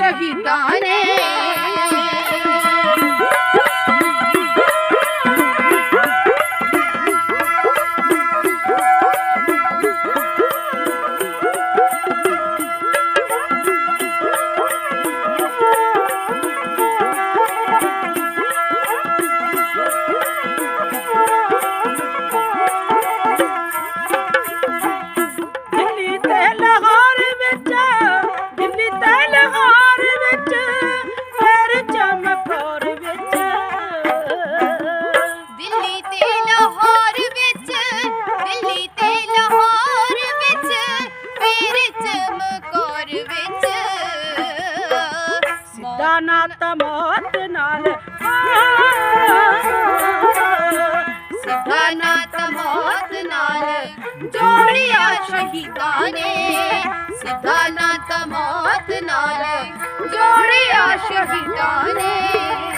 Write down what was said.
Vitória. ਦਾਨਾ ਤਮੋਤ ਨਾਲ। ਦਾਨਾ ਤਮੋਤ ਨਾਲ। ਜੋੜਿਆ ਸ਼ਹੀਦਾਂ ਨੇ। ਦਾਨਾ ਤਮੋਤ ਨਾਲ। ਜੋੜਿਆ ਸ਼ਹੀਦਾਂ ਨੇ।